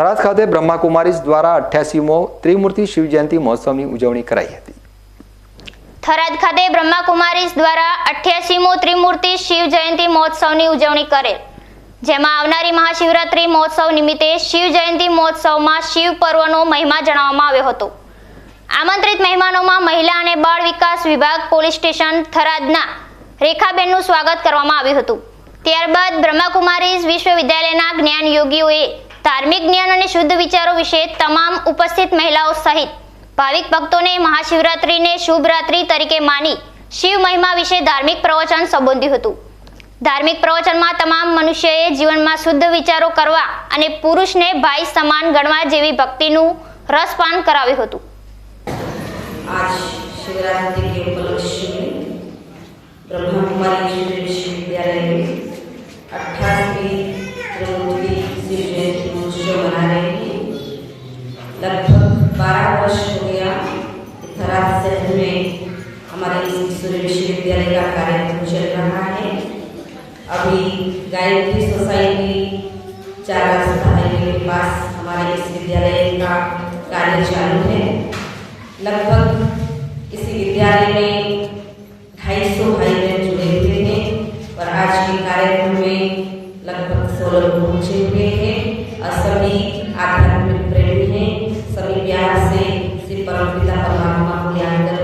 થરાદ ખાતે બ્રહ્માકુમારીઝ દ્વારા અઠ્યાસીમો ત્રિમૂર્તિ શિવજયંતિ મહોત્સવની ઉજવણી કરાઈ હતી. થરાદ ખાતે બ્રહ્માકુમારીઝ દ્વારા અઠ્યાસીમો ત્રિમૂર્તિ શિવ જયંતિ મહોત્સવની ઉજવણી કરેલ. જેમાં આવનારી મહાશિવરાત્રી મહોત્સવ નિમિત્તે શિવ જયંતિ મહોત્સવમાં શિવ પર્વનો મહિમા જણાવવામાં આવ્યો હતો. આમંત્રિત મહેમાનોમાં મહિલા અને બાળ વિકાસ વિભાગ, પોલીસ સ્ટેશન, થરાદના રેખાબેનનું સ્વાગત કરવામાં આવ્યું હતું. ત્યારબાદ બ્રહ્માકુમારીઝ વિશ્વવિદ્યાલયના જ્ઞાન યોગીઓએ ધાર્મિક જ્ઞાન અને શુદ્ધ વિચારો વિશે તમામ ઉપસ્થિત મહિલાઓ સહિત ભાવિક ભક્તોને મહાશિવરાત્રિને શુભ રાત્રિ તરીકે માની શિવ મહિમા વિશે ધાર્મિક પ્રવચન સંબોધ્યું હતું. ધાર્મિક પ્રવચનમાં તમામ મનુષ્યએ જીવનમાં શુદ્ધ વિચારો કરવા અને પુરુષને ભાઈ સમાન ગણવા જેવી ભક્તિનું રસપાન કરાવ્યું હતું. આજ શિવરાત્રિ विश्वविद्यालय का कार्यक्रम चल रहा है। अभी गायत्री सोसाइटी चार सफ़ाई के पास हमारे इस विद्यालय का कार्य चालू है। लगभग इस विद्यालय में ढाई सौ भाई बहन जुड़े हुए हैं और आज के कार्यक्रम में लगभग सोलह लोग पहुँचे हुए हैं और सभी आध्यात्मिक प्रेमी हैं। सभी प्यार से श्री परमपिता परमात्मा को याद कर